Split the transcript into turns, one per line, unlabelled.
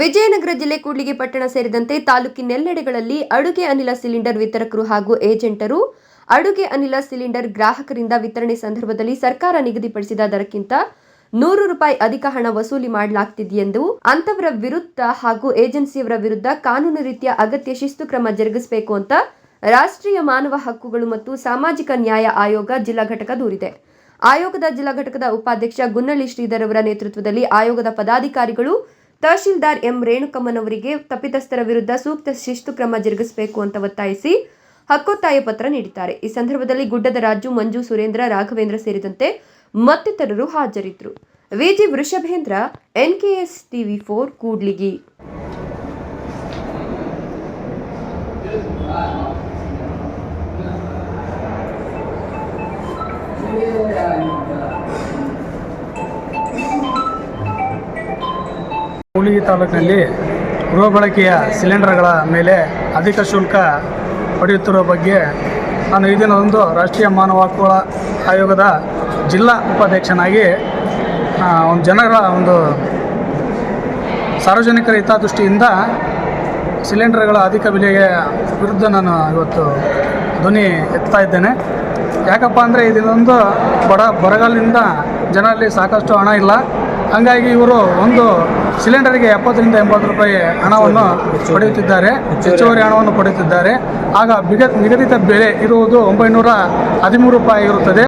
ವಿಜಯನಗರ ಜಿಲ್ಲೆ ಕೂಡ್ಲಿಗಿ ಪಟ್ಟಣ ಸೇರಿದಂತೆ ತಾಲೂಕಿನೆಲ್ಲೆಡೆಗಳಲ್ಲಿ ಅಡುಗೆ ಅನಿಲ ಸಿಲಿಂಡರ್ ವಿತರಕರು ಹಾಗೂ ಏಜೆಂಟರು. ಅಡುಗೆ ಅನಿಲ ಸಿಲಿಂಡರ್ ಗ್ರಾಹಕರಿಂದ ವಿತರಣೆ ಸಂದರ್ಭದಲ್ಲಿ ಸರ್ಕಾರ ನಿಗದಿಪಡಿಸಿದ ದರಕ್ಕಿಂತ ನೂರು ರೂಪಾಯಿ ಅಧಿಕ ಹಣ ವಸೂಲಿ ಮಾಡಲಾಗ್ತಿದೆಯೆಂದು ಅಂತವರ ವಿರುದ್ಧ ಹಾಗೂ ಏಜೆನ್ಸಿಯವರ ವಿರುದ್ಧ ಕಾನೂನು ರೀತಿಯ ಅಗತ್ಯ ಶಿಸ್ತು ಕ್ರಮ ಜರುಗಿಸಬೇಕು ಅಂತ ರಾಷ್ಟ್ರೀಯ ಮಾನವ ಹಕ್ಕುಗಳು ಮತ್ತು ಸಾಮಾಜಿಕ ನ್ಯಾಯ ಆಯೋಗ ಜಿಲ್ಲಾ ಘಟಕ ದೂರಿದೆ. ಆಯೋಗದ ಜಿಲ್ಲಾ ಘಟಕದ ಉಪಾಧ್ಯಕ್ಷ ಗುನ್ನಳ್ಳಿ ಶ್ರೀಧರ್ ಅವರ ನೇತೃತ್ವದಲ್ಲಿ ಆಯೋಗದ ಪದಾಧಿಕಾರಿಗಳು ತಹಶೀಲ್ದಾರ್ ಎಂ ರೇಣುಕಮ್ಮನವರಿಗೆ ತಪ್ಪಿತಸ್ಥರ ವಿರುದ್ಧ ಸೂಕ್ತ ಶಿಸ್ತು ಕ್ರಮ ಜರುಗಿಸಬೇಕು ಅಂತ ಒತ್ತಾಯಿಸಿ ಹಕ್ಕೊತ್ತಾಯ ಪತ್ರ ನೀಡಿದ್ದಾರೆ. ಈ ಸಂದರ್ಭದಲ್ಲಿ ಗುಡ್ಡದ ರಾಜು, ಮಂಜು, ಸುರೇಂದ್ರ, ರಾಘವೇಂದ್ರ ಸೇರಿದಂತೆ ಮತ್ತಿತರರು ಹಾಜರಿದ್ದರು. V G Vrishabhendra, NKS TV four, Kudligi.
Kudligi ತಾಲೂಕಿನಲ್ಲಿ ಗೃಹ ಬಳಕೆಯ ಸಿಲಿಂಡರ್ಗಳ ಮೇಲೆ ಅಧಿಕ ಶುಲ್ಕ ಪಡೆಯುತ್ತಿರುವ ಬಗ್ಗೆ ನಾನು ಈ ದಿನದಂದು ರಾಷ್ಟ್ರೀಯ ಮಾನವ ಹಕ್ಕುಗಳ ಆಯೋಗದ ಜಿಲ್ಲಾ ಉಪಾಧ್ಯಕ್ಷನಾಗಿ ಒಂದು ಜನರ ಒಂದು ಸಾರ್ವಜನಿಕರ ಹಿತದೃಷ್ಟಿಯಿಂದ ಸಿಲಿಂಡರ್ಗಳ ಅಧಿಕ ಬೆಲೆಗೆ ವಿರುದ್ಧ ನಾನು ಇವತ್ತು ಧ್ವನಿ ಎತ್ತಾ ಇದ್ದೇನೆ. ಯಾಕಪ್ಪ ಅಂದರೆ ಇದೊಂದು ಬಡ ಬರಗಾಲದಿಂದ ಜನರಲ್ಲಿ ಸಾಕಷ್ಟು ಹಣ ಇಲ್ಲ. ಹಾಗಾಗಿ ಇವರು ಒಂದು ಸಿಲಿಂಡರ್ಗೆ ಎಪ್ಪತ್ತರಿಂದ ಎಂಬತ್ತು ರೂಪಾಯಿ ಹಣವನ್ನು ಪಡೆಯುತ್ತಿದ್ದಾರೆ. ಹೆಚ್ಚುವರಿ ಹಣವನ್ನು ಪಡೆಯುತ್ತಿದ್ದಾರೆ. ಆಗ ನಿಗದಿತ ಬೆಲೆ ಇರುವುದು ಒಂಬೈನೂರ ಹದಿಮೂರು ರೂಪಾಯಿ ಇರುತ್ತದೆ.